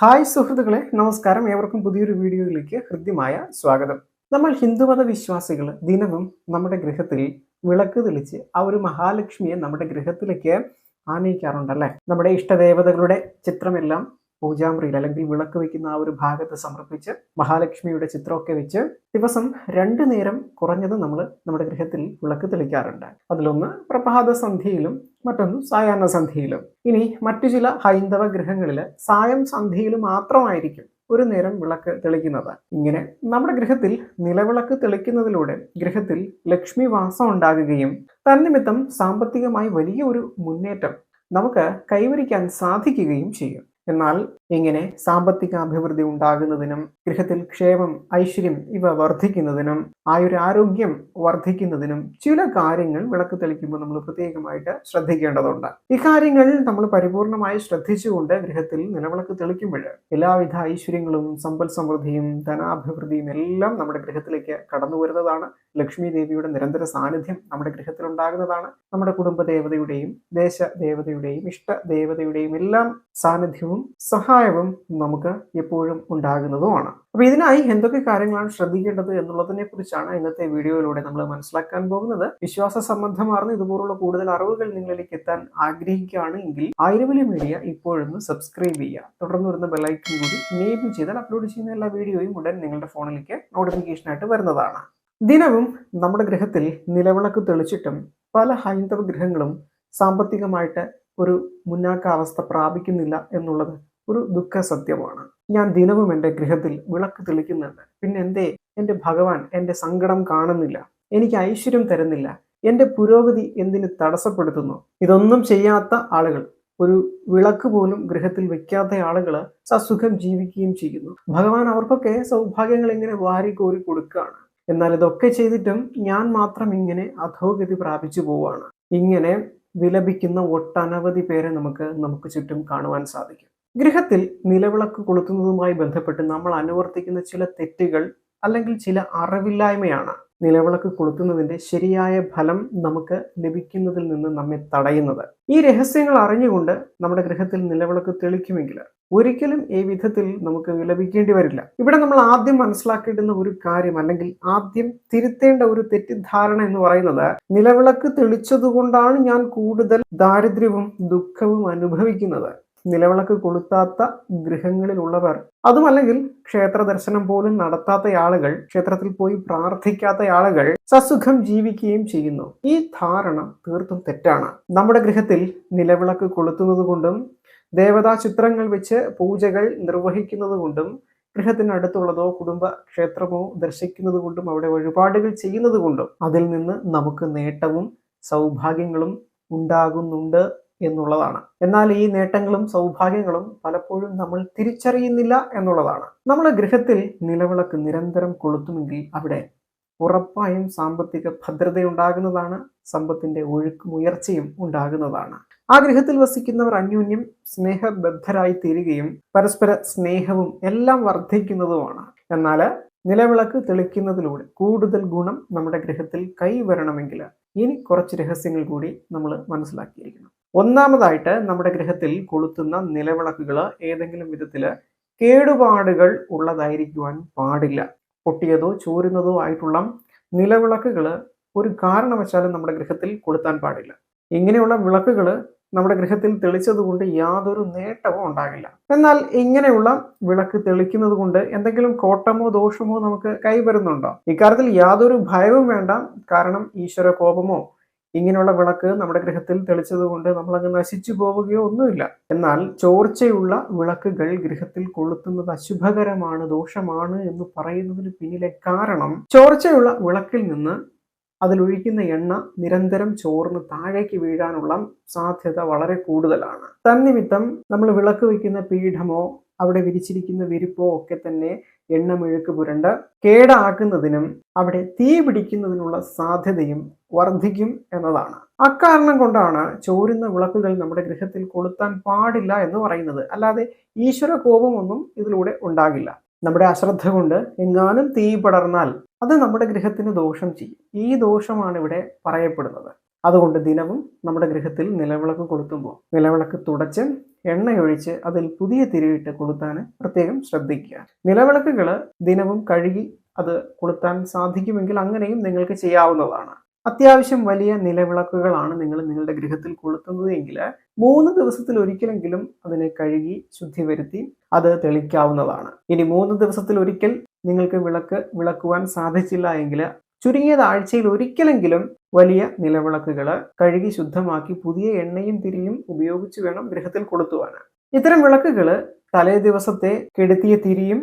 Hi സുഹൃത്തുക്കളെ നമസ്കാരം. ഏവർക്കും പുതിയൊരു വീഡിയോയിലേക്ക് ഹൃദ്യമായ സ്വാഗതം. നമ്മൾ ഹിന്ദുമത വിശ്വാസികൾ ദിനവും നമ്മുടെ ഗൃഹത്തിൽ വിളക്ക് തെളിച്ച് ആ ഒരു മഹാലക്ഷ്മിയെ നമ്മുടെ ഗൃഹത്തിലേക്ക് ആനയിക്കാറുണ്ടല്ലേ? നമ്മുടെ ഇഷ്ടദേവതകളുടെ ചിത്രമെല്ലാം പൂജാമുറിയിൽ അല്ലെങ്കിൽ വിളക്ക് വയ്ക്കുന്ന ആ ഒരു ഭാഗത്ത് സമർപ്പിച്ച് മഹാലക്ഷ്മിയുടെ ചിത്രമൊക്കെ വെച്ച് ദിവസം രണ്ടു നേരം കുറഞ്ഞത് നമ്മൾ നമ്മുടെ ഗൃഹത്തിൽ വിളക്ക് തെളിക്കാറുണ്ട്. അതിലൊന്ന് പ്രഭാത സന്ധ്യയിലും മറ്റൊന്ന് സായാഹ്ന സന്ധ്യയിലും. ഇനി മറ്റു ചില ഹൈന്ദവ ഗൃഹങ്ങളിൽ സായം സന്ധ്യയിൽ മാത്രമായിരിക്കും ഒരു നേരം വിളക്ക് തെളിക്കുന്നത്. ഇങ്ങനെ നമ്മുടെ ഗൃഹത്തിൽ നിലവിളക്ക് തെളിക്കുന്നതിലൂടെ ഗൃഹത്തിൽ ലക്ഷ്മി വാസം ഉണ്ടാകുകയും തന്നിമിത്തം സാമ്പത്തികമായി വലിയ ഒരു മുന്നേറ്റം നമുക്ക് കൈവരിക്കാൻ സാധിക്കുകയും ചെയ്യും. എന്നാൽ ഇങ്ങനെ സാമ്പത്തിക അഭിവൃദ്ധി ഉണ്ടാകുന്നതിനും ഗൃഹത്തിൽ ക്ഷേമം ഐശ്വര്യം ഇവ വർദ്ധിക്കുന്നതിനും ആയുരാരോഗ്യം വർദ്ധിക്കുന്നതിനും ചില കാര്യങ്ങൾ വിളക്ക് തെളിക്കുമ്പോൾ നമ്മൾ പ്രത്യേകമായിട്ട് ശ്രദ്ധിക്കേണ്ടതുണ്ട്. ഇക്കാര്യങ്ങൾ കാര്യങ്ങൾ നമ്മൾ പരിപൂർണമായി ശ്രദ്ധിച്ചുകൊണ്ട് ഗൃഹത്തിൽ നിലവിളക്ക് തെളിക്കുമ്പോൾ എല്ലാവിധ ഐശ്വര്യങ്ങളും സമ്പൽ സമൃദ്ധിയും ധനാഭിവൃദ്ധിയും എല്ലാം നമ്മുടെ ഗൃഹത്തിലേക്ക് കടന്നു വരുന്നതാണ്. ലക്ഷ്മി ദേവിയുടെ നിരന്തര സാന്നിധ്യം നമ്മുടെ ഗൃഹത്തിൽ ഉണ്ടാകുന്നതാണ്. നമ്മുടെ കുടുംബ ദേവതയുടെയും ദേശ ദേവതയുടെയും ഇഷ്ട ദേവതയുടെയും എല്ലാം സാന്നിധ്യവും സഹായവും നമുക്ക് എപ്പോഴും ഉണ്ടാകുന്നതുമാണ്. അപ്പൊ ഇതിനായി എന്തൊക്കെ കാര്യങ്ങളാണ് ശ്രദ്ധിക്കേണ്ടത് എന്നുള്ളതിനെ കുറിച്ചാണ് ഇന്നത്തെ വീഡിയോയിലൂടെ നമ്മൾ മനസ്സിലാക്കാൻ പോകുന്നത്. വിശ്വാസ സംബന്ധമാർന്ന ഇതുപോലുള്ള കൂടുതൽ അറിവുകൾ നിങ്ങളിലേക്ക് എത്താൻ ആഗ്രഹിക്കുകയാണ് എങ്കിൽ മീഡിയ ഇപ്പോഴൊന്ന് സബ്സ്ക്രൈബ് ചെയ്യുക. തുടർന്ന് വരുന്ന ബെലൈക്കൺ കൂടി എനേബിൾ ചെയ്താൽ അപ്ലോഡ് ചെയ്യുന്ന എല്ലാ വീഡിയോയും ഉടൻ നിങ്ങളുടെ ഫോണിലേക്ക് നോട്ടിഫിക്കേഷൻ ആയിട്ട് വരുന്നതാണ്. ദിനവും നമ്മുടെ ഗ്രഹത്തിൽ നിലവിളക്ക് തെളിച്ചിട്ടും പല ഹൈന്ദവ ഗ്രഹങ്ങളും സാമ്പത്തികമായിട്ട് ഒരു മുന്നാക്കാവസ്ഥ പ്രാപിക്കുന്നില്ല എന്നുള്ളത് ഒരു ദുഃഖ സത്യമാണ്. ഞാൻ ദിനവും എന്റെ ഗൃഹത്തിൽ വിളക്ക് തെളിക്കുന്നുണ്ട്. പിന്നെ എന്തേ? എന്റെ ഭഗവാൻ എന്റെ സങ്കടം കാണുന്നില്ല. എനിക്ക് ഐശ്വര്യം തരുന്നില്ല. എന്റെ പുരോഗതി എന്തിന് തടസ്സപ്പെടുത്തുന്നു? ഇതൊന്നും ചെയ്യാത്ത ആളുകൾ ഒരു വിളക്ക് പോലും ഗൃഹത്തിൽ വെക്കാത്ത ആളുകൾ സസുഖം ജീവിക്കുകയും ചെയ്യുന്നു. ഭഗവാൻ അവർക്കൊക്കെ സൗഭാഗ്യങ്ങൾ ഇങ്ങനെ വാരി കോരി കൊടുക്കുകയാണ്. എന്നാൽ ഇതൊക്കെ ചെയ്തിട്ടും ഞാൻ മാത്രം ഇങ്ങനെ അധോഗതി പ്രാപിച്ചു പോവാണ് ഇങ്ങനെ വിലപിക്കുന്ന ഒട്ടനവധി പേരെ നമുക്ക് നമുക്ക് ചുറ്റും കാണുവാൻ സാധിക്കും. ഗൃഹത്തിൽ നിലവിളക്ക് കൊളുത്തുന്നതുമായി ബന്ധപ്പെട്ട് നമ്മൾ അനുവർത്തിക്കുന്ന ചില തെറ്റുകൾ അല്ലെങ്കിൽ ചില അറിവില്ലായ്മയാണ് നിലവിളക്ക് കൊളുത്തുന്നതിന്റെ ശരിയായ ഫലം നമുക്ക് ലഭിക്കുന്നതിൽ നിന്ന് നമ്മെ തടയുന്നത്. ഈ രഹസ്യങ്ങൾ അറിഞ്ഞുകൊണ്ട് നമ്മുടെ ഗൃഹത്തിൽ നിലവിളക്ക് തെളിക്കുമെങ്കിൽ ഒരിക്കലും ഈ വിധത്തിൽ നമുക്ക് വിലപിക്കേണ്ടി വരില്ല. ഇവിടെ നമ്മൾ ആദ്യം മനസ്സിലാക്കേണ്ടുന്ന ഒരു കാര്യം അല്ലെങ്കിൽ ആദ്യം തിരുത്തേണ്ട ഒരു തെറ്റിദ്ധാരണ എന്ന് പറയുന്നത് നിലവിളക്ക് തെളിച്ചതുകൊണ്ടാണ് ഞാൻ കൂടുതൽ ദാരിദ്ര്യവും ദുഃഖവും അനുഭവിക്കുന്നത്. നിലവിളക്ക് കൊളുത്താത്ത ഗൃഹങ്ങളിലുള്ളവർ. അതുമല്ലെങ്കിൽ ക്ഷേത്ര ദർശനം പോലും നടത്താത്ത ആളുകൾ ക്ഷേത്രത്തിൽ പോയി പ്രാർത്ഥിക്കാത്ത ആളുകൾ സസുഖം ജീവിക്കുകയും ചെയ്യുന്നു. ഈ ധാരണ തീർത്തും തെറ്റാണ്. നമ്മുടെ ഗൃഹത്തിൽ നിലവിളക്ക് കൊളുത്തുന്നത് കൊണ്ടും ദേവതാ ചിത്രങ്ങൾ വെച്ച് പൂജകൾ നിർവഹിക്കുന്നത് കൊണ്ടും ഗൃഹത്തിനടുത്തുള്ളതോ കുടുംബ ക്ഷേത്രമോ ദർശിക്കുന്നത് കൊണ്ടും അവിടെ വഴിപാടുകൾ ചെയ്യുന്നത് കൊണ്ടും അതിൽ നിന്ന് നമുക്ക് നേട്ടവും സൗഭാഗ്യങ്ങളും ഉണ്ടാകുന്നുണ്ട്. എന്നുള്ളതാണ്. എന്നാൽ ഈ നേട്ടങ്ങളും സൗഭാഗ്യങ്ങളും പലപ്പോഴും നമ്മൾ തിരിച്ചറിയുന്നില്ല എന്നുള്ളതാണ്. നമ്മൾ ഗൃഹത്തിൽ നിലവിളക്ക് നിരന്തരം കൊളുത്തുമെങ്കിൽ അവിടെ ഉറപ്പായും സാമ്പത്തിക ഭദ്രതയുണ്ടാകുന്നതാണ് സമ്പത്തിന്റെ ഒഴുക്കും ഉയർച്ചയും ഉണ്ടാകുന്നതാണ്. ആ ഗൃഹത്തിൽ വസിക്കുന്നവർ അന്യോന്യം സ്നേഹബദ്ധരായി തീരുകയും പരസ്പര സ്നേഹവും എല്ലാം വർദ്ധിക്കുന്നതുമാണ്. എന്നാൽ നിലവിളക്ക് തെളിക്കുന്നതിലൂടെ കൂടുതൽ ഗുണം നമ്മുടെ ഗൃഹത്തിൽ കൈവരണമെങ്കിൽ ഇനി കുറച്ച് രഹസ്യങ്ങൾ കൂടി നമ്മൾ മനസ്സിലാക്കിയിരിക്കണം. ഒന്നാമതായിട്ട് നമ്മുടെ ഗ്രഹത്തിൽ കൊളുത്തുന്ന നിലവിളക്കുകൾ ഏതെങ്കിലും വിധത്തിൽ കേടുപാടുകൾ ഉള്ളതായിരിക്കുവാൻ പാടില്ല. പൊട്ടിയതോ ചോരുന്നതോ ആയിട്ടുള്ള നിലവിളക്കുകൾ ഒരു കാരണവശാലും നമ്മുടെ ഗൃഹത്തിൽ കൊളുത്താൻ പാടില്ല. ഇങ്ങനെയുള്ള വിളക്കുകൾ നമ്മുടെ ഗൃഹത്തിൽ തെളിച്ചതുകൊണ്ട് യാതൊരു നേട്ടവും ഉണ്ടാകില്ല. എന്നാൽ ഇങ്ങനെയുള്ള വിളക്ക് തെളിക്കുന്നത് കൊണ്ട് എന്തെങ്കിലും കോട്ടമോ ദോഷമോ നമുക്ക് കൈവരുന്നുണ്ടോ? ഇക്കാര്യത്തിൽ യാതൊരു ഭയവും വേണ്ട. കാരണം ഈശ്വര കോപമോ ഇങ്ങനെയുള്ള വിളക്ക് നമ്മുടെ ഗ്രഹത്തിൽ തെളിച്ചത് കൊണ്ട് നമ്മൾ അങ്ങ് നശിച്ചു പോവുകയോ ഒന്നുമില്ല. എന്നാൽ ചോർച്ചയുള്ള വിളക്കുകൾ ഗ്രഹത്തിൽ കൊളുത്തുന്നത് അശുഭകരമാണ് ദോഷമാണ് എന്ന് പറയുന്നതിന് പിന്നിലെ കാരണം ചോർച്ചയുള്ള വിളക്കിൽ നിന്ന് അതിലൊഴിക്കുന്ന എണ്ണ നിരന്തരം ചോർന്ന് താഴേക്ക് വീഴാനുള്ള സാധ്യത വളരെ കൂടുതലാണ്. തന്നിമിത്തം നമ്മൾ വിളക്ക് വയ്ക്കുന്ന പീഠമോ അവിടെ വിരിച്ചിരിക്കുന്ന വിരിപ്പോ ഒക്കെ തന്നെ എണ്ണമെഴുക്ക് പുരണ്ട് കേടാക്കുന്നതിനും അവിടെ തീ പിടിക്കുന്നതിനുള്ള സാധ്യതയും വർദ്ധിക്കും എന്നതാണ്. അക്കാരണം കൊണ്ടാണ് ചോരുന്ന വിളക്കുകൾ നമ്മുടെ ഗൃഹത്തിൽ കൊളുത്താൻ പാടില്ല എന്ന് പറയുന്നത്. അല്ലാതെ ഈശ്വര കോപമൊന്നും ഇതിലൂടെ ഉണ്ടാകില്ല. നമ്മുടെ അശ്രദ്ധ കൊണ്ട് എങ്ങാനും തീ പടർന്നാൽ അത് നമ്മുടെ ഗൃഹത്തിന് ദോഷം ചെയ്യും. ഈ ദോഷമാണ് ഇവിടെ പറയപ്പെടുന്നത്. അതുകൊണ്ട് ദിനവും നമ്മുടെ ഗൃഹത്തിൽ നിലവിളക്ക് കൊളുത്തുമ്പോൾ നിലവിളക്ക് തുടച്ച് എണ്ണയൊഴിച്ച് അതിൽ പുതിയ തിരിയിട്ട് കൊളുത്താൻ പ്രത്യേകം ശ്രദ്ധിക്കുക. നിലവിളക്കുകൾ ദിനവും കഴുകി അത് കൊളുത്താൻ സാധിക്കുമെങ്കിൽ അങ്ങനെയും നിങ്ങൾക്ക് ചെയ്യാവുന്നതാണ്. അത്യാവശ്യം വലിയ നിലവിളക്കുകളാണ് നിങ്ങൾ നിങ്ങളുടെ ഗൃഹത്തിൽ കൊളുത്തുന്നത് എങ്കിൽ മൂന്ന് ദിവസത്തിൽ ഒരിക്കലെങ്കിലും അതിനെ കഴുകി ശുദ്ധി വരുത്തി അത് തെളിക്കാവുന്നതാണ്. ഇനി മൂന്ന് ദിവസത്തിൽ ഒരിക്കൽ നിങ്ങൾക്ക് വിളക്ക് വിളക്കുവാൻ സാധിച്ചില്ല എങ്കിൽ ചുരുങ്ങിയത് ആഴ്ചയിൽ ഒരിക്കലെങ്കിലും വലിയ നിലവിളക്കുകൾ കഴുകി ശുദ്ധമാക്കി പുതിയ എണ്ണയും തിരിയും ഉപയോഗിച്ച് വേണം ഗൃഹത്തിൽ കൊളുത്തുവാൻ ഇത്തരം വിളക്കുകൾ തലേ ദിവസത്തെ കെടുത്തിയ തിരിയും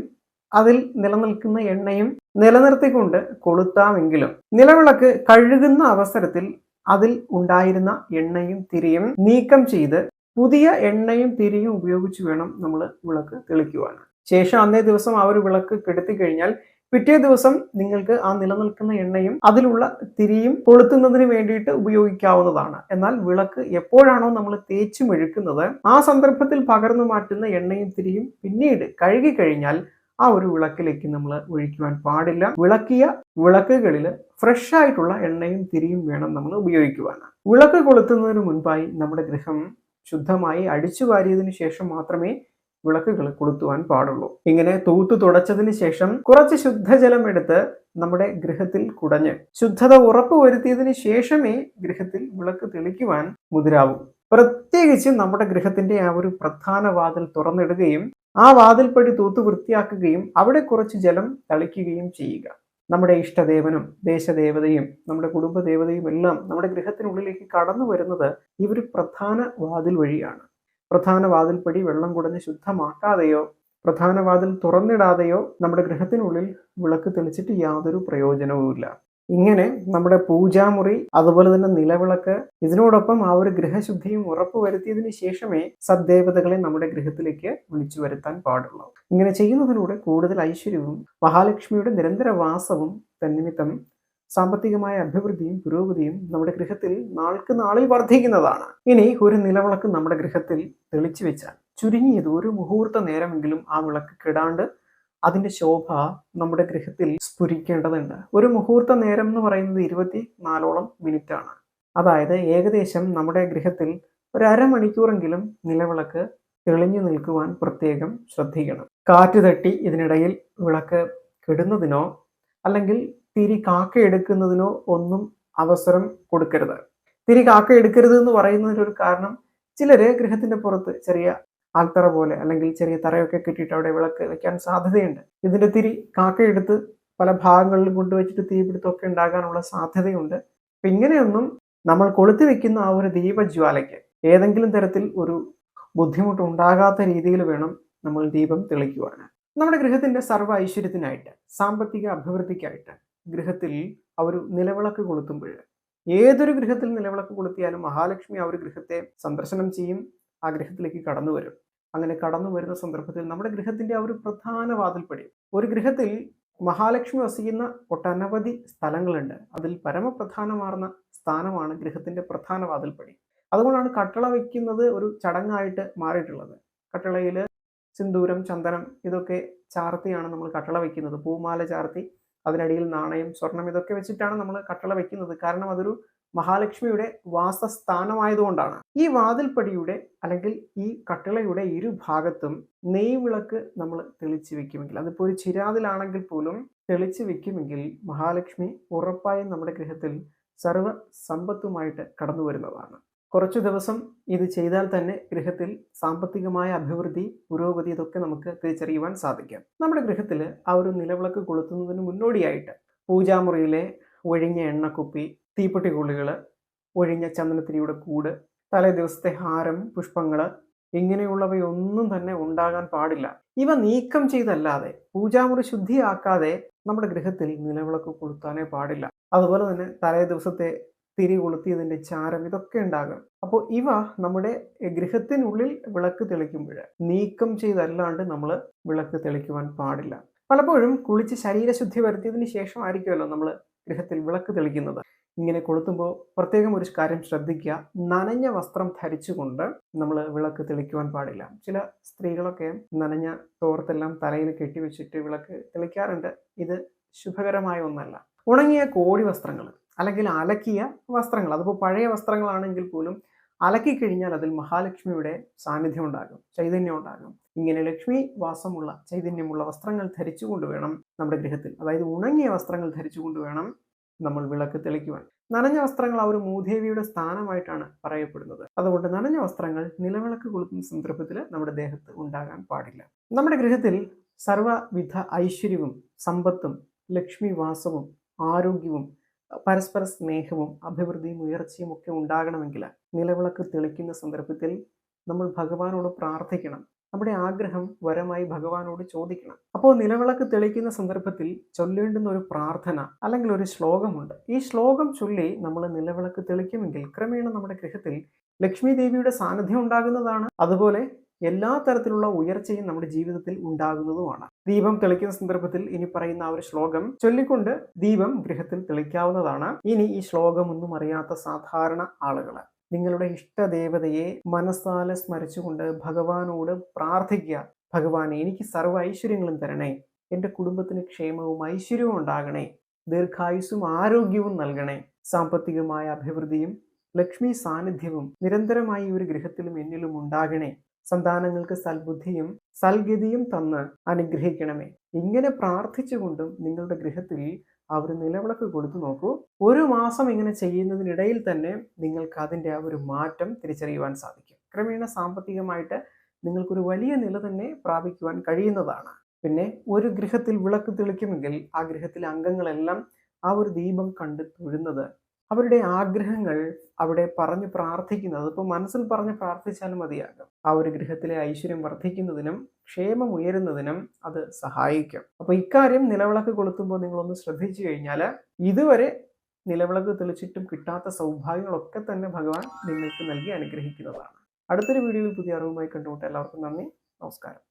അതിൽ നിലനിൽക്കുന്ന എണ്ണയും നിലനിർത്തിക്കൊണ്ട് കൊളുത്താമെങ്കിലും നിലവിളക്ക് കഴുകുന്ന അവസരത്തിൽ അതിൽ ഉണ്ടായിരുന്ന എണ്ണയും തിരിയും നീക്കം ചെയ്ത് പുതിയ എണ്ണയും തിരിയും ഉപയോഗിച്ച് വേണം നമ്മൾ വിളക്ക് തെളിക്കുവാൻ ശേഷം അന്നേ ദിവസം ആ ഒരു വിളക്ക് കെടുത്തി കഴിഞ്ഞാൽ പിറ്റേ ദിവസം നിങ്ങൾക്ക് ആ നിലനിൽക്കുന്ന എണ്ണയും അതിലുള്ള തിരിയും കൊളുത്തുന്നതിന് വേണ്ടിയിട്ട് ഉപയോഗിക്കാവുന്നതാണ്. എന്നാൽ വിളക്ക് എപ്പോഴാണോ നമ്മൾ തേച്ചു മെഴുക്കുന്നത് ആ സന്ദർഭത്തിൽ പകർന്നു മാറ്റുന്ന എണ്ണയും തിരിയും പിന്നീട് കഴുകി കഴിഞ്ഞാൽ ആ ഒരു വിളക്കിലേക്ക് നമ്മൾ ഒഴിക്കുവാൻ പാടില്ല. വിളക്കിയ വിളക്കുകളിൽ ഫ്രഷ് ആയിട്ടുള്ള എണ്ണയും തിരിയും വേണം നമ്മൾ ഉപയോഗിക്കുവാൻ. വിളക്ക് കൊളുത്തുന്നതിന് മുൻപായി നമ്മുടെ ഗൃഹം ശുദ്ധമായി അടിച്ചു വാരിയതിനു ശേഷം മാത്രമേ വിളക്കുകൾ കൊളുത്തുവാൻ പാടുള്ളൂ. ഇങ്ങനെ തൂത്തു തുടച്ചതിന് ശേഷം കുറച്ച് ശുദ്ധജലം എടുത്ത് നമ്മുടെ ഗൃഹത്തിൽ കുടഞ്ഞ് ശുദ്ധത ഉറപ്പുവരുത്തിയതിന് ശേഷമേ ഗൃഹത്തിൽ വിളക്ക് തെളിക്കുവാൻ മുതിരാവൂ. പ്രത്യേകിച്ച് നമ്മുടെ ഗൃഹത്തിന്റെ ആ ഒരു പ്രധാന വാതിൽ തുറന്നിടുകയും ആ വാതിൽപ്പടി തൂത്ത് വൃത്തിയാക്കുകയും അവിടെ കുറച്ച് ജലം തളിക്കുകയും ചെയ്യുക. നമ്മുടെ ഇഷ്ടദേവനും ദേശദേവതയും നമ്മുടെ കുടുംബദേവതയും എല്ലാം നമ്മുടെ ഗൃഹത്തിനുള്ളിലേക്ക് കടന്നു വരുന്നത് ഈ ഒരു പ്രധാന വാതിൽ വഴിയാണ്. പ്രധാന വാതിൽപ്പടി വെള്ളം കുടഞ്ഞ് ശുദ്ധമാക്കാതെയോ പ്രധാന വാതിൽ തുറന്നിടാതെയോ നമ്മുടെ ഗൃഹത്തിനുള്ളിൽ വിളക്ക് തെളിച്ചിട്ട് യാതൊരു പ്രയോജനവുമില്ല ഇങ്ങനെ നമ്മുടെ പൂജാമുറി അതുപോലെ തന്നെ നിലവിളക്ക് ഇതിനോടൊപ്പം ആ ഒരു ഗൃഹശുദ്ധിയും ഉറപ്പുവരുത്തിയതിനു ശേഷമേ സദ്ദേവതകളെ നമ്മുടെ ഗൃഹത്തിലേക്ക് വിളിച്ചു വരുത്താൻ പാടുള്ളൂ. ഇങ്ങനെ ചെയ്യുന്നതിലൂടെ കൂടുതൽ ഐശ്വര്യവും മഹാലക്ഷ്മിയുടെ നിരന്തര വാസവും തന്നിമിത്തം സാമ്പത്തികമായ അഭിവൃദ്ധിയും പുരോഗതിയും നമ്മുടെ ഗൃഹത്തിൽ നാൾക്ക് നാളിൽ വർദ്ധിക്കുന്നതാണ്. ഇനി ഒരു നിലവിളക്ക് നമ്മുടെ ഗൃഹത്തിൽ തെളിച്ചു വെച്ചാൽ ചുരുങ്ങിയത് ഒരു മുഹൂർത്ത നേരമെങ്കിലും ആ വിളക്ക് കിടാണ്ട് അതിന്റെ ശോഭ നമ്മുടെ ഗൃഹത്തിൽ സ്ഫുരിക്കേണ്ടതുണ്ട്. ഒരു മുഹൂർത്ത നേരം എന്ന് പറയുന്നത് ഇരുപത്തി നാലോളം ആണ് അതായത് ഏകദേശം നമ്മുടെ ഗൃഹത്തിൽ ഒരു അരമണിക്കൂറെങ്കിലും നിലവിളക്ക് തെളിഞ്ഞു നിൽക്കുവാൻ പ്രത്യേകം ശ്രദ്ധിക്കണം. കാറ്റ് തട്ടി ഇതിനിടയിൽ വിളക്ക് കെടുന്നതിനോ അല്ലെങ്കിൽ തിരി കാക്ക എടുക്കുന്നതിനോ ഒന്നും അവസരം കൊടുക്കരുത്. തിരി കാക്ക എടുക്കരുത് എന്ന് പറയുന്നതിന്റെ ഒരു കാരണം ചിലര് ഗൃഹത്തിന്റെ പുറത്ത് ചെറിയ ആൽത്തറ പോലെ അല്ലെങ്കിൽ ചെറിയ തറയൊക്കെ കെട്ടിയിട്ട് അവിടെ വിളക്ക് വെക്കാൻ സാധ്യതയുണ്ട്. ഇതിന്റെ തിരി കാക്ക എടുത്ത് പല ഭാഗങ്ങളിലും കൊണ്ടുവച്ചിട്ട് തീപിടുത്തമൊക്കെ ഉണ്ടാകാനുള്ള സാധ്യതയുണ്ട്. അപ്പൊ ഇങ്ങനെയൊന്നും നമ്മൾ കൊളുത്തി വെക്കുന്ന ആ ഒരു ദീപജ്വാലയ്ക്ക് ഏതെങ്കിലും തരത്തിൽ ഒരു ബുദ്ധിമുട്ട് ഉണ്ടാകാത്ത രീതിയിൽ വേണം നമ്മൾ ദീപം തെളിക്കുവാൻ. നമ്മുടെ ഗൃഹത്തിന്റെ സർവ ഐശ്വര്യത്തിനായിട്ട് സാമ്പത്തിക അഭിവൃദ്ധിക്കായിട്ട് ഗൃഹത്തിൽ അവർ നിലവിളക്ക് കൊളുത്തുമ്പോൾ ഏതൊരു ഗൃഹത്തിൽ നിലവിളക്ക് കൊളുത്തിയാലും മഹാലക്ഷ്മി ആ ഒരു ഗൃഹത്തെ സന്ദർശനം ചെയ്യും ആ ഗൃഹത്തിലേക്ക് കടന്നു വരും. അങ്ങനെ കടന്നു വരുന്ന സന്ദർഭത്തിൽ നമ്മുടെ ഗൃഹത്തിന്റെ ആ ഒരു പ്രധാന വാതിൽപ്പടി ഒരു ഗൃഹത്തിൽ മഹാലക്ഷ്മി വസിക്കുന്ന ഒട്ടനവധി സ്ഥലങ്ങളുണ്ട്. അതിൽ പരമപ്രധാനമാർന്ന സ്ഥാനമാണ് ഗൃഹത്തിന്റെ പ്രധാന വാതിൽപ്പടി അതുകൊണ്ടാണ് കട്ടള വയ്ക്കുന്നത് ഒരു ചടങ്ങായിട്ട് മാറിയിട്ടുള്ളത്. കട്ടളയിൽ സിന്ദൂരം ചന്ദനം ഇതൊക്കെ ചാർത്തിയാണ് നമ്മൾ കട്ടള വയ്ക്കുന്നത്. പൂമാല ചാർത്തി അതിനടിയിൽ നാണയം സ്വർണം ഇതൊക്കെ വെച്ചിട്ടാണ് നമ്മൾ കട്ടള വെക്കുന്നത്. കാരണം അതൊരു മഹാലക്ഷ്മിയുടെ വാസസ്ഥാനമായതുകൊണ്ടാണ്. ഈ വാതിൽപ്പടിയുടെ അല്ലെങ്കിൽ ഈ കട്ടിളയുടെ ഇരുഭാഗത്തും നെയ്വിളക്ക് നമ്മൾ തെളിച്ച് വെക്കുമെങ്കിൽ അതിപ്പോൾ ഒരു ചിരാതിലാണെങ്കിൽ പോലും തെളിച്ച് വെക്കുമെങ്കിൽ മഹാലക്ഷ്മി ഉറപ്പായും നമ്മുടെ ഗൃഹത്തിൽ സർവ സമ്പത്തുമായിട്ട് കടന്നു വരുന്നതാണ് കുറച്ചു ദിവസം ഇത് ചെയ്താൽ തന്നെ ഗൃഹത്തിൽ സാമ്പത്തികമായ അഭിവൃദ്ധി പുരോഗതി ഇതൊക്കെ നമുക്ക് തിരിച്ചറിയുവാൻ സാധിക്കും. നമ്മുടെ ഗൃഹത്തിൽ ആ ഒരു നിലവിളക്ക് കൊളുത്തുന്നതിന് മുന്നോടിയായിട്ട് പൂജാമുറിയിലെ ഒഴിഞ്ഞ എണ്ണക്കുപ്പി തീപ്പെട്ടിക്കുള്ളികൾ ഒഴിഞ്ഞ ചന്ദനത്തിരിയുടെ കൂട് തലേ ദിവസത്തെ ഹാരം പുഷ്പങ്ങൾ ഇങ്ങനെയുള്ളവയൊന്നും തന്നെ ഉണ്ടാകാൻ പാടില്ല. ഇവ നീക്കം ചെയ്തല്ലാതെ പൂജാമുറി ശുദ്ധിയാക്കാതെ നമ്മുടെ ഗൃഹത്തിൽ നിലവിളക്ക് കൊളുത്താനേ പാടില്ല. അതുപോലെ തന്നെ തലേ ദിവസത്തെ തിരി കൊളുത്തിയതിന്റെ ചാരം ഇതൊക്കെ ഉണ്ടാകും. അപ്പോൾ ഇവ നമ്മുടെ ഗൃഹത്തിനുള്ളിൽ വിളക്ക് തെളിക്കുമ്പോൾ നീക്കം ചെയ്തല്ലാണ്ട് നമ്മൾ വിളക്ക് തെളിക്കുവാൻ പാടില്ല. പലപ്പോഴും കുളിച്ച് ശരീരശുദ്ധി വരുത്തിയതിന് ശേഷമായിരിക്കുമല്ലോ നമ്മൾ ഗൃഹത്തിൽ വിളക്ക് തെളിക്കുന്നത്. ഇങ്ങനെ കൊളുത്തുമ്പോൾ പ്രത്യേകം ഒരു കാര്യം ശ്രദ്ധിക്കുക. നനഞ്ഞ വസ്ത്രം ധരിച്ചുകൊണ്ട് നമ്മൾ വിളക്ക് തെളിക്കുവാൻ പാടില്ല. ചില സ്ത്രീകളൊക്കെ നനഞ്ഞ തോർത്തെല്ലാം തലയിൽ കെട്ടിവെച്ചിട്ട് വിളക്ക് തെളിക്കാറുണ്ട്. ഇത് ശുഭകരമായ ഒന്നല്ല. ഉണങ്ങിയ കോടി വസ്ത്രങ്ങൾ. അല്ലെങ്കിൽ അലക്കിയ വസ്ത്രങ്ങൾ അതിപ്പോൾ പഴയ വസ്ത്രങ്ങളാണെങ്കിൽ പോലും അലക്കി കഴിഞ്ഞാൽ അതിൽ മഹാലക്ഷ്മിയുടെ സാന്നിധ്യം ഉണ്ടാകും ചൈതന്യം ഉണ്ടാകും. ഇങ്ങനെ ലക്ഷ്മി വാസമുള്ള ചൈതന്യമുള്ള വസ്ത്രങ്ങൾ ധരിച്ചുകൊണ്ട് വേണം നമ്മുടെ ഗൃഹത്തിൽ. അതായത് ഉണങ്ങിയ വസ്ത്രങ്ങൾ ധരിച്ചുകൊണ്ട് വേണം നമ്മൾ വിളക്ക് തെളിക്കുവാൻ. നനഞ്ഞ വസ്ത്രങ്ങൾ ആ ഒരു മൂദേവിയുടെ സ്ഥാനമായിട്ടാണ് പറയപ്പെടുന്നത്. അതുകൊണ്ട് നനഞ്ഞ വസ്ത്രങ്ങൾ നിലവിളക്ക് കൊളുത്തുന്ന സന്ദർഭത്തിൽ നമ്മുടെ ദേഹത്ത് ഉണ്ടാകാൻ പാടില്ല. നമ്മുടെ ഗൃഹത്തിൽ സർവവിധ ഐശ്വര്യവും സമ്പത്തും ലക്ഷ്മി വാസവും ആരോഗ്യവും പരസ്പര സ്നേഹവും അഭിവൃദ്ധിയും ഉയർച്ചയും ഒക്കെ ഉണ്ടാകണമെങ്കിൽ നിലവിളക്ക് തെളിക്കുന്ന സന്ദർഭത്തിൽ നമ്മൾ ഭഗവാനോട് പ്രാർത്ഥിക്കണം. നമ്മുടെ ആഗ്രഹം വരമായി ഭഗവാനോട് ചോദിക്കണം. അപ്പോൾ നിലവിളക്ക് തെളിക്കുന്ന സന്ദർഭത്തിൽ ചൊല്ലേണ്ടുന്ന ഒരു പ്രാർത്ഥന അല്ലെങ്കിൽ ഒരു ശ്ലോകമുണ്ട്. ഈ ശ്ലോകം ചൊല്ലി നമ്മൾ നിലവിളക്ക് തെളിക്കുമെങ്കിൽ ക്രമേണ നമ്മുടെ ഗൃഹത്തിൽ ലക്ഷ്മി ദേവിയുടെ സാന്നിധ്യം ഉണ്ടാകുന്നതാണ്. അതുപോലെ എല്ലാ തരത്തിലുള്ള ഉയർച്ചയും നമ്മുടെ ജീവിതത്തിൽ ഉണ്ടാകുന്നതുമാണ്. ദീപം തെളിക്കുന്ന സന്ദർഭത്തിൽ ഇനി പറയുന്ന ആ ഒരു ശ്ലോകം ചൊല്ലിക്കൊണ്ട് ദീപം ഗൃഹത്തിൽ തെളിക്കാവുന്നതാണ്. ഇനി ഈ ശ്ലോകം ഒന്നും അറിയാത്ത സാധാരണ ആളുകൾ നിങ്ങളുടെ ഇഷ്ടദേവതയെ മനസ്സാലെ സ്മരിച്ചുകൊണ്ട് ഭഗവാനോട് പ്രാർത്ഥിക്കുക. ഭഗവാൻ എനിക്ക് സർവ ഐശ്വര്യങ്ങളും തരണേ. എന്റെ കുടുംബത്തിന് ക്ഷേമവും ഐശ്വര്യവും ഉണ്ടാകണേ. ദീർഘായുസ്സും ആരോഗ്യവും നൽകണേ. സാമ്പത്തികമായ അഭിവൃദ്ധിയും ലക്ഷ്മി സാന്നിധ്യവും നിരന്തരമായി ഒരു ഗൃഹത്തിലും എന്നിലും ഉണ്ടാകണേ. സന്താനങ്ങൾക്ക് സൽബുദ്ധിയും സൽഗതിയും തന്ന് അനുഗ്രഹിക്കണമേ. ഇങ്ങനെ പ്രാർത്ഥിച്ചുകൊണ്ടും നിങ്ങളുടെ ഗൃഹത്തിൽ അവർ നിലവിളക്ക് കൊടുത്തു നോക്കൂ. ഒരു മാസം ഇങ്ങനെ ചെയ്യുന്നതിനിടയിൽ തന്നെ നിങ്ങൾക്ക് അതിന്റെ ആ ഒരു മാറ്റം തിരിച്ചറിയുവാൻ സാധിക്കും. ക്രമേണ സാമ്പത്തികമായിട്ട് നിങ്ങൾക്കൊരു വലിയ നില തന്നെ പ്രാപിക്കുവാൻ കഴിയുന്നതാണ്. പിന്നെ ഒരു ഗൃഹത്തിൽ വിളക്ക് തെളിക്കുമെങ്കിൽ ആ ഗൃഹത്തിലെ അംഗങ്ങളെല്ലാം ആ ഒരു ദീപം കണ്ട് തൊഴുന്നത് അവരുടെ ആഗ്രഹങ്ങൾ അവിടെ പറഞ്ഞു പ്രാർത്ഥിക്കുന്നത് ഇപ്പോൾ മനസ്സിൽ പറഞ്ഞ് പ്രാർത്ഥിച്ചാലും മതിയാകും. ആ ഒരു ഗൃഹത്തിലെ ഐശ്വര്യം വർദ്ധിക്കുന്നതിനും ക്ഷേമം ഉയരുന്നതിനും അത് സഹായിക്കും. അപ്പോൾ ഇക്കാര്യം നിലവിളക്ക് കൊളുത്തുമ്പോൾ നിങ്ങളൊന്ന് ശ്രദ്ധിച്ചു കഴിഞ്ഞാൽ ഇതുവരെ നിലവിളക്ക് തെളിച്ചിട്ടും കിട്ടാത്ത സൗഭാഗ്യങ്ങളൊക്കെ തന്നെ ഭഗവാൻ നിങ്ങൾക്ക് നൽകി അനുഗ്രഹിക്കുന്നതാണ്. അടുത്തൊരു വീഡിയോയിൽ പുതിയ അറിവുമായി കണ്ടുമുട്ടാം എല്ലാവർക്കും നന്ദി. നമസ്കാരം.